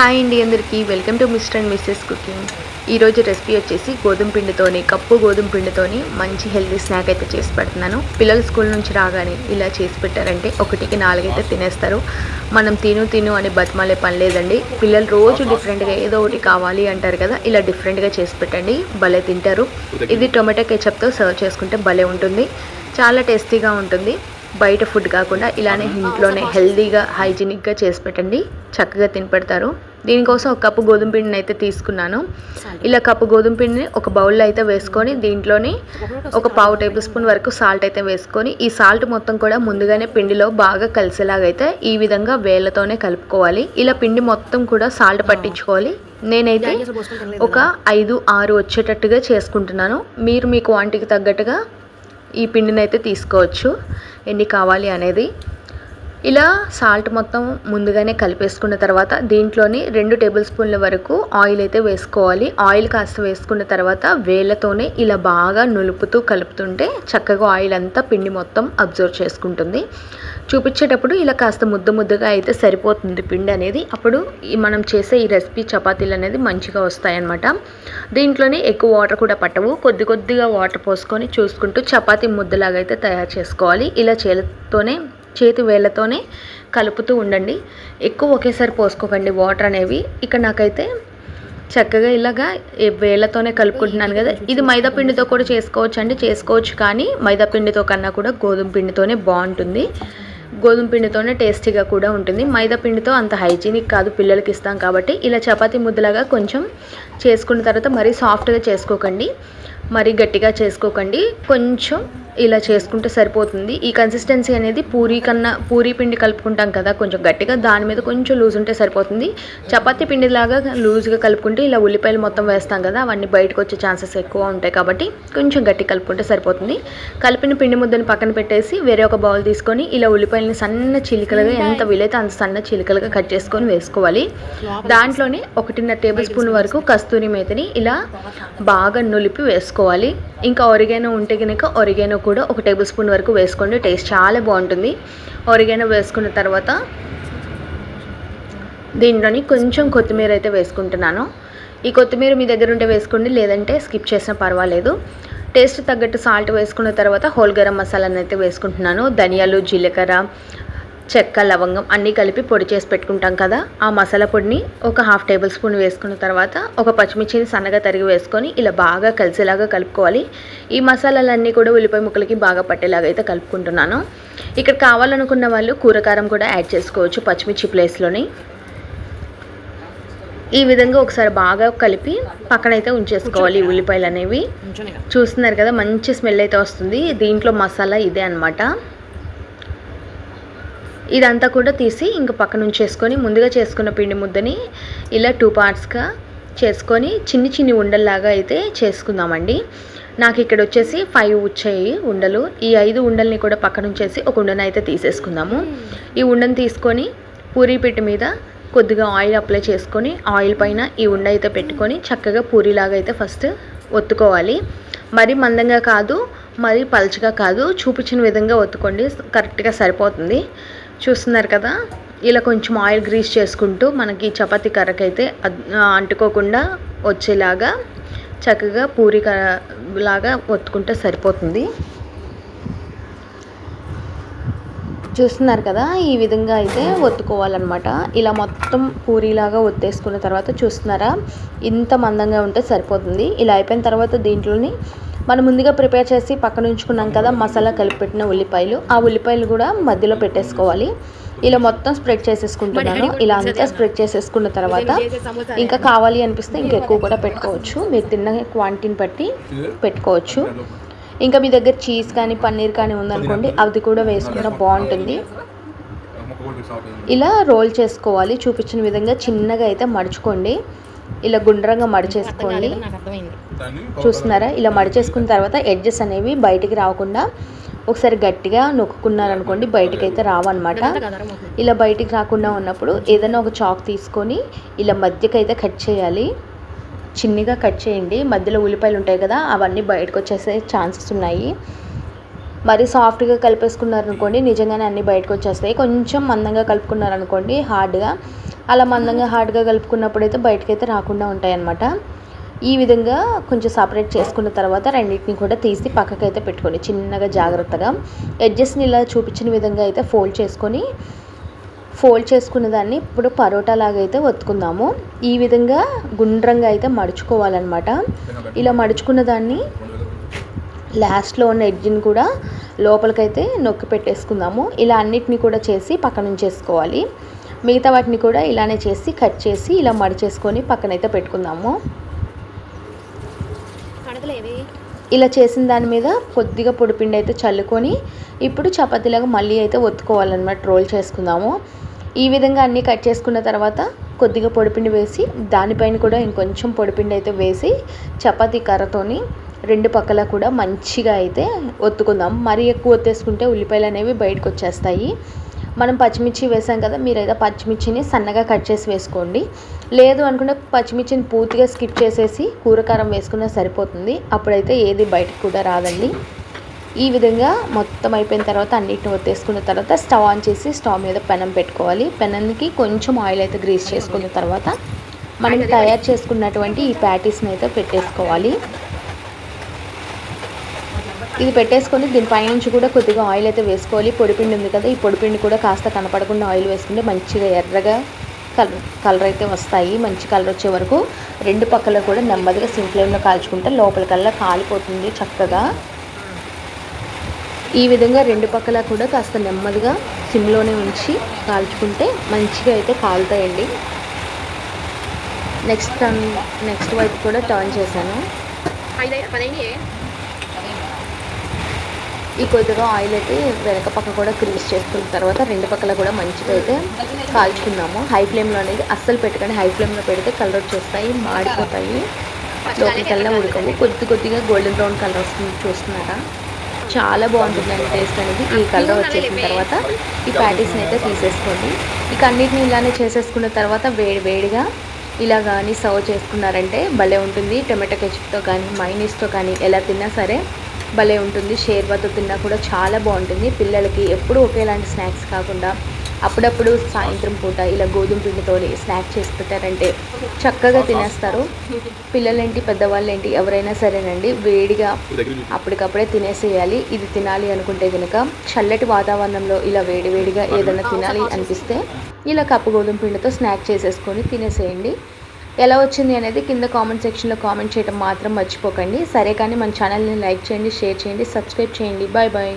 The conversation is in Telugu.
హాయ్ అండి అందరికీ. Welcome to mister and missus cooking. ఈరోజు రెసిపీ వచ్చేసి గోధుమ పిండితోని కప్పు గోధుమ పిండితోని మంచి హెల్తీ స్నాక్ అయితే చేసి పెడుతున్నాను. పిల్లలు స్కూల్ నుంచి రాగానే ఇలా చేసి పెట్టారంటే ఒకటికి నాలుగైతే తినేస్తారు. మనం తిను తిను అని బతిమాలే పని లేదండి. పిల్లలు రోజు డిఫరెంట్గా ఏదో ఒకటి కావాలి అంటారు కదా ఇలా డిఫరెంట్గా చేసి పెట్టండి. భలే తింటారు. ఇది టొమాటో కెచప్తో సర్వ్ చేసుకుంటే భలే ఉంటుంది. చాలా టేస్టీగా ఉంటుంది. బయట ఫుడ్ కాకుండా ఇలానే ఇంట్లోనే హెల్తీగా హైజీనిక్గా చేసి పెట్టండి. చక్కగా తినపెడతారు దీనికోసం ఒక కప్పు గోధుమ పిండిని అయితే తీసుకున్నాను. ఇలా కప్పు గోధుమ పిండిని ఒక బౌల్లో అయితే వేసుకొని దీంట్లోని ఒక పావు టేబుల్ స్పూన్ వరకు సాల్ట్ అయితే వేసుకొని ఈ సాల్ట్ మొత్తం కూడా ముందుగానే పిండిలో బాగా కలిసేలాగైతే ఈ విధంగా వేళ్ళతోనే కలుపుకోవాలి. ఇలా పిండి మొత్తం కూడా సాల్ట్ పట్టించుకోవాలి. నేనైతే ఒక ఐదు ఆరు వచ్చేటట్టుగా చేసుకుంటున్నాను. మీరు మీ క్వాంటిటీకి తగ్గట్టుగా ఈ పిండిని అయితే తీసుకోవచ్చు. ఎన్ని కావాలి అనేది. ఇలా సాల్ట్ మొత్తం ముందుగానే కలిపేసుకున్న తర్వాత దీంట్లోని రెండు టేబుల్ స్పూన్ల వరకు ఆయిల్ అయితే వేసుకోవాలి. ఆయిల్ కాస్త వేసుకున్న తర్వాత వేళ్ళతోనే ఇలా బాగా నులుపుతూ కలుపుతుంటే చక్కగా ఆయిల్ అంతా పిండి మొత్తం అబ్జర్వ్ చేసుకుంటుంది. చూపించేటప్పుడు ఇలా కాస్త ముద్ద ముద్దగా అయితే సరిపోతుంది పిండి అనేది. అప్పుడు మనం చేసే ఈ రెసిపీ చపాతీలు అనేది మంచిగా వస్తాయన్నమాట. దీంట్లోనే ఎక్కువ వాటర్ కూడా పట్టవు. కొద్ది కొద్దిగా వాటర్ పోసుకొని చూసుకుంటూ చపాతీ ముద్దలాగా అయితే తయారు చేసుకోవాలి. ఇలా చేతితోనే చేతి వేళ్ళతోనే కలుపుతూ ఉండండి. ఎక్కువ ఒకేసారి పోసుకోకండి వాటర్ అనేవి. ఇక్కడ నాకైతే చక్కగా ఇలాగా వేళ్ళతోనే కలుపుకుంటున్నాను కదా. ఇది మైదా పిండితో కూడా చేసుకోవచ్చు అండి చేసుకోవచ్చు కానీ మైదా పిండితో కన్నా కూడా గోధుమ పిండితోనే బాగుంటుంది. గోధుమ పిండితోనే టేస్టీగా కూడా ఉంటుంది. మైదా పిండితో అంత హైజీనిక్ కాదు. పిల్లలకి ఇస్తాం కాబట్టి ఇలా చపాతి ముద్దలాగా కొంచెం చేసుకున్న తర్వాత మరీ సాఫ్ట్గా చేసుకోకండి. మరీ గట్టిగా చేసుకోకండి. కొంచెం ఇలా చేసుకుంటే సరిపోతుంది. ఈ కన్సిస్టెన్సీ అనేది పూరీ కన్నా పూరీ పిండి కలుపుకుంటాం కదా కొంచెం గట్టిగా దాని మీద కొంచెం లూజ్ ఉంటే సరిపోతుంది. చపాతీ పిండిలాగా లూజ్గా కలుపుకుంటే ఇలా ఉల్లిపాయలు మొత్తం వేస్తాం కదా అవన్నీ బయటకు వచ్చే ఛాన్సెస్ ఎక్కువ ఉంటాయి కాబట్టి కొంచెం గట్టి కలుపుకుంటే సరిపోతుంది. కలిపిన పిండి ముద్దని పక్కన పెట్టేసి వేరే ఒక బౌల్ తీసుకొని ఇలా ఉల్లిపాయలని సన్న చిలికలుగా ఎంత వీలైతే అంత సన్న చిలికలుగా కట్ చేసుకొని వేసుకోవాలి. దాంట్లోనే ఒకటిన్నర టేబుల్ స్పూన్ వరకు కస్తూరి మేతని ఇలా బాగా నులిపి వేసుకోవాలి. ఇంకా ఒరిగేనో ఉంటే కనుక ఒరిగేనో కూడా ఒక టేబుల్ స్పూన్ వరకు వేసుకోండి. టేస్ట్ చాలా బాగుంటుంది. ఒరిగేనో వేసుకున్న తర్వాత దీంట్లోని కొంచెం కొత్తిమీర అయితే వేసుకుంటున్నాను. ఈ కొత్తిమీర మీ దగ్గర ఉంటే వేసుకోండి లేదంటే స్కిప్ చేసినా పర్వాలేదు. టేస్ట్ తగ్గట్టు సాల్ట్ వేసుకున్న తర్వాత హోల్ గరం మసాలాని అయితే వేసుకుంటున్నాను. ధనియాలు జీలకర్ర చెక్క లవంగం అన్నీ కలిపి పొడి చేసి పెట్టుకుంటాం కదా. ఆ మసాలా పొడిని ఒక హాఫ్ టేబుల్ స్పూన్ వేసుకున్న తర్వాత ఒక పచ్చిమిర్చిని సన్నగా తరిగి వేసుకొని ఇలా బాగా కలిసేలాగా కలుపుకోవాలి. ఈ మసాలాలన్నీ కూడా ఉల్లిపాయ ముక్కలకి బాగా పట్టేలాగా అయితే కలుపుకుంటున్నాను. ఇక్కడ కావాలనుకున్న వాళ్ళు కూరకారం కూడా యాడ్ చేసుకోవచ్చు పచ్చిమిర్చి ప్లేస్లోని. ఈ విధంగా ఒకసారి బాగా కలిపి పక్కనైతే ఉంచేసుకోవాలి ఉల్లిపాయలు అనేవి. చూస్తున్నారు కదా మంచి స్మెల్ అయితే వస్తుంది. దీంట్లో మసాలా ఇదే అనమాట ఇదంతా కూడా తీసి ఇంక పక్కన ఉంచేసుకొని ముందుగా చేసుకున్న పిండి ముద్దని ఇలా టూ పార్ట్స్గా చేసుకొని చిన్ని చిన్ని ఉండల్లాగా అయితే చేసుకుందామండి. నాకు ఇక్కడ వచ్చేసి ఫైవ్ వచ్చాయి ఉండలు. ఈ ఐదు ఉండల్ని కూడా పక్కన ఉంచేసి ఒక ఉండను అయితే తీసేసుకుందాము. ఈ ఉండను తీసుకొని పూరీ పిట్టి మీద కొద్దిగా ఆయిల్ అప్లై చేసుకొని ఆయిల్ పైన ఈ ఉండ అయితే పెట్టుకొని చక్కగా పూరీలాగా అయితే ఫస్ట్ ఒత్తుకోవాలి. మరీ మందంగా కాదు మరీ పలుచగా కాదు చూపించిన విధంగా ఒత్తుకోండి. కరెక్ట్గా సరిపోతుంది. చూస్తున్నారు కదా? ఇలా కొంచెం ఆయిల్ గ్రీస్ చేసుకుంటూ మనకి చపాతీ కర్రకైతే అంటుకోకుండా వచ్చేలాగా చక్కగా పూరి లాగా ఒత్తుకుంటే సరిపోతుంది. చూస్తున్నారు కదా? ఈ విధంగా అయితే ఒత్తుకోవాలన్నమాట. ఇలా మొత్తం పూరీలాగా ఒత్తేసుకున్న తర్వాత చూస్తున్నారా? ఇంత మందంగా ఉంటే సరిపోతుంది. ఇలా అయిపోయిన తర్వాత దీంట్లోని మనం ముందుగా ప్రిపేర్ చేసి పక్కన ఉంచుకున్నాం కదా మసాలా కలిపి పెట్టిన ఉల్లిపాయలు. ఆ ఉల్లిపాయలు కూడా మధ్యలో పెట్టేసుకోవాలి. ఇలా మొత్తం స్ప్రెడ్ చేసేసుకుంటున్నాను. ఇలా అంతా స్ప్రెడ్ చేసేసుకున్న తర్వాత ఇంకా కావాలి అనిపిస్తే ఇంకా ఎక్కువ కూడా పెట్టుకోవచ్చు. మీరు తిన్న క్వాంటిటీని బట్టి పెట్టుకోవచ్చు. ఇంకా మీ దగ్గర చీజ్ కానీ పన్నీర్ కానీ ఉందనుకోండి అది కూడా వేసుకున్న బాగుంటుంది. ఇలా రోల్ చేసుకోవాలి. చూపించిన విధంగా చిన్నగా అయితే మడుచుకోండి. ఇలా గుండ్రంగా మడిచేసుకోండి చూస్తున్నారా? ఇలా మడిచేసుకున్న తర్వాత ఎడ్జెస్ అనేవి బయటికి రాకుండా ఒకసారి గట్టిగా నొక్కున్నారనుకోండి బయటికి అయితే రావన్నమాట ఇలా బయటికి రాకుండా ఉన్నప్పుడు ఏదైనా ఒక చాక్ తీసుకొని ఇలా మధ్యకి అయితే కట్ చేయాలి. చిన్నగా కట్ చేయండి. మధ్యలో ఉల్లిపాయలు ఉంటాయి కదా అవన్నీ బయటకు వచ్చేసే ఛాన్సెస్ ఉన్నాయి. మరి సాఫ్ట్గా కలిపేసుకున్నారనుకోండి నిజంగానే అన్నీ బయటకు వచ్చేస్తాయి. కొంచెం మందంగా కలుపుకున్నారనుకోండి హార్డ్గా అలా మందంగా హార్డ్గా కలుపుకున్నప్పుడు అయితే బయటకైతే రాకుండా ఉంటాయన్నమాట. ఈ విధంగా కొంచెం సపరేట్ చేసుకున్న తర్వాత రెండింటిని కూడా తీసి పక్కకైతే పెట్టుకొని చిన్నగా జాగ్రత్తగా ఎడ్జెస్ని ఇలా చూపించిన విధంగా అయితే ఫోల్డ్ చేసుకొని ఫోల్డ్ చేసుకున్న దాన్ని ఇప్పుడు పరోటా లాగా అయితే ఒత్తుకుందాము. ఈ విధంగా గుండ్రంగా అయితే మడుచుకోవాలన్నమాట. ఇలా మడుచుకున్న దాన్ని లాస్ట్లో ఉన్న ఎడ్జిని కూడా లోపలికైతే నొక్కి పెట్టేసుకుందాము. ఇలా అన్నిటిని కూడా చేసి పక్కన ఉంచేసుకోవాలి మిగతా వాటిని కూడా ఇలానే చేసి కట్ చేసి ఇలా మడిచేసుకొని పక్కనైతే పెట్టుకుందాము. ఇలా చేసిన దాని మీద కొద్దిగా పొడిపిండి అయితే చల్లుకొని ఇప్పుడు చపాతీలాగా మళ్ళీ అయితే ఒత్తుకోవాలన్నమాట రోల్ చేసుకుందాము. ఈ విధంగా అన్నీ కట్ చేసుకున్న తర్వాత కొద్దిగా పొడిపిండి వేసి దానిపైన కూడా ఇంకొంచెం పొడిపిండి అయితే వేసి చపాతీ కర్రతోని రెండు పక్కల కూడా మంచిగా అయితే ఒత్తుకుందాం. మరీ ఎక్కువ ఒత్తేసుకుంటే ఉల్లిపాయలు అనేవి బయటకు వచ్చేస్తాయి. మనం పచ్చిమిర్చి వేసాం కదా మీరైతే పచ్చిమిర్చిని సన్నగా కట్ చేసి వేసుకోండి. లేదు అనుకుంటే పచ్చిమిర్చిని పూర్తిగా స్కిప్ చేసేసి కూరకారం వేసుకున్నా సరిపోతుంది. అప్పుడైతే ఏది బయటకు కూడా రాదండి. ఈ విధంగా మొత్తం అయిపోయిన తర్వాత అన్నిటిని ఒత్తేసుకున్న తర్వాత స్టవ్ ఆన్ చేసి స్టవ్ మీద పెనం పెట్టుకోవాలి. పెనంకి కొంచెం ఆయిల్ అయితే గ్రీస్ చేసుకున్న తర్వాత మనం తయారు చేసుకున్నటువంటి ఈ ప్యాటీస్ని అయితే పెట్టేసుకోవాలి. ఇది పెట్టేసుకొని దీనిపైనుంచి కూడా కొద్దిగా ఆయిల్ అయితే వేసుకోవాలి. పొడిపిండి ఉంది కదా ఈ పొడిపిండి కూడా కాస్త కనపడకుండా ఆయిల్ వేసుకుంటే మంచిగా ఎర్రగా కలర్ కలర్ అయితే వస్తాయి. మంచి కలర్ వచ్చే వరకు రెండు పక్కల కూడా నెమ్మదిగా సిమ్ కాల్చుకుంటే లోపలికల్లా కాలిపోతుంది చక్కగా. ఈ విధంగా రెండు పక్కల కూడా కాస్త నెమ్మదిగా సిమ్లోనే ఉంచి కాల్చుకుంటే మంచిగా అయితే కాలుతాయండి. నెక్స్ట్ టర్న్ నెక్స్ట్ వైపు కూడా టర్న్ చేశాను. ఈ కొద్దిగా ఆయిల్ అయితే వెనక పక్క కూడా క్రీస్ చేసుకున్న తర్వాత రెండు పక్కల కూడా మంచిగా అయితే కాల్చుకుందాము. హై ఫ్లేమ్లో అనేది అస్సలు పెట్టకండి. హై ఫ్లేమ్లో పెడితే కలర్ వచ్చేస్తాయి మాడిపోతాయి. లోపలికల్లా ఉడకవు. కొద్ది కొద్దిగా గోల్డెన్ బ్రౌన్ కలర్ వస్తుంది చూస్తున్నారా? చాలా బాగుంటుందండి టేస్ట్ అనేది. ఈ కలర్ వచ్చేసిన తర్వాత ఈ ప్యాటీస్ని అయితే తీసేసుకోండి. ఇక అన్నిటిని ఇలానే చేసేసుకున్న తర్వాత వేడి వేడిగా ఇలా కానీ సర్వ్ చేసుకున్నారంటే భలే ఉంటుంది. టొమాటో కెచప్తో కానీ మైనీస్తో కానీ ఎలా తిన్నా సరే భలే ఉంటుంది. షేర్వాతో తిన్నా కూడా చాలా బాగుంటుంది. పిల్లలకి ఎప్పుడూ ఒకేలాంటి స్నాక్స్ కాకుండా అప్పుడప్పుడు సాయంత్రం పూట ఇలా గోధుమ పిండితో స్నాక్ చేసి పెట్టారంటే చక్కగా తినేస్తారు. పిల్లలేంటి పెద్దవాళ్ళేంటి ఎవరైనా సరేనండి. వేడిగా అప్పటికప్పుడే తినేసేయాలి. ఇది తినాలి అనుకుంటే కనుక చల్లటి వాతావరణంలో ఇలా వేడివేడిగా ఏదైనా తినాలి అనిపిస్తే ఇలా కప్పు గోధుమ పిండితో స్నాక్ చేసేసుకొని తినేసేయండి. ఎలా వచ్చింది అనేది కింద కామెంట్ సెక్షన్లో కామెంట్ చేయడం మాత్రం మర్చిపోకండి. సరే కానీ మన ఛానల్ని లైక్ చేయండి షేర్ చేయండి సబ్స్క్రైబ్ చేయండి. Bye bye.